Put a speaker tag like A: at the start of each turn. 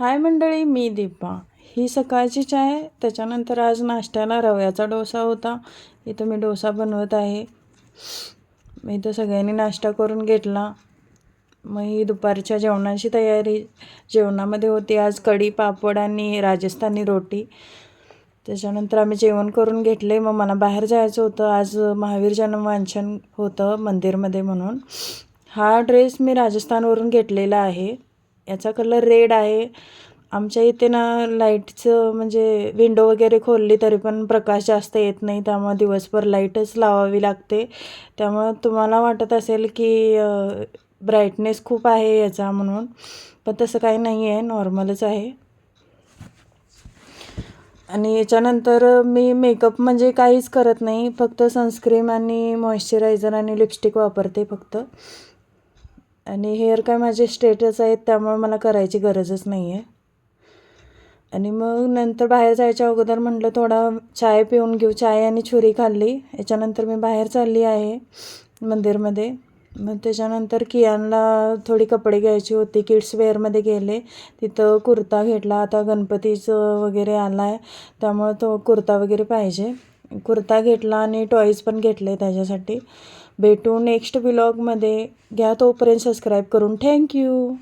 A: हाय मंडळी मी दीपा. ही सकाळची चाय त्याच्यानंतर आज नाश्त्याला रव्याचा डोसा होता. इथं मी डोसा बनवत आहे. मी इथं सगळ्यांनी नाश्ता करून घेतला. मग ही दुपारच्या जेवणाची तयारी. जेवणामध्ये होती आज कढी पापड आणि राजस्थानी रोटी. त्याच्यानंतर आम्ही जेवण करून घेतले. मग मला बाहेर जायचं होतं. आज महावीर जन्मवांछन होतं मंदिरमध्ये म्हणून. हा ड्रेस मी राजस्थानवरून घेतलेला आहे. याचा कलर रेड आहे. आमच्या इथे ना लाईटचं म्हणजे विंडो वगैरे खोलली तरी पण प्रकाश जास्त येत नाही. त्यामुळे दिवसभर लाईटच लावावी लागते. त्यामुळं तुम्हाला वाटत असेल की ब्राईटनेस खूप आहे याचा म्हणून. पण तसं काही नाही आहे नॉर्मलच आहे. आणि याच्यानंतर मी मेकअप म्हणजे काहीच करत नाही. फक्त सनस्क्रीम आणि मॉइश्चरायझर आणि लिपस्टिक वापरते फक्त. आणि हेअर काय माझे स्ट्रेटच आहेत त्यामुळे मला करायची गरजच नाही आहे आणि मग नंतर बाहेर जायच्या अगोदर म्हटलं थोडा चाय पिऊन घेऊ. चाय आणि छुरी खाल्ली. याच्यानंतर मी बाहेर चालली आहे मंदिरमध्ये. मग त्याच्यानंतर कियानला थोडी कपडे घ्यायची होती. किड्स वेअरमध्ये गेले. तिथं कुर्ता घेतला. आता गणपतीचं वगैरे आला आहे त्यामुळं तो कुर्ता वगैरे पाहिजे. कुर्ता घेतला आणि टॉईज पण घेतले त्याच्यासाठी. भेटू नेक्स्ट ब्लॉगमध्ये घ्या तोपर्यंत सबस्क्राईब करून. थँक्यू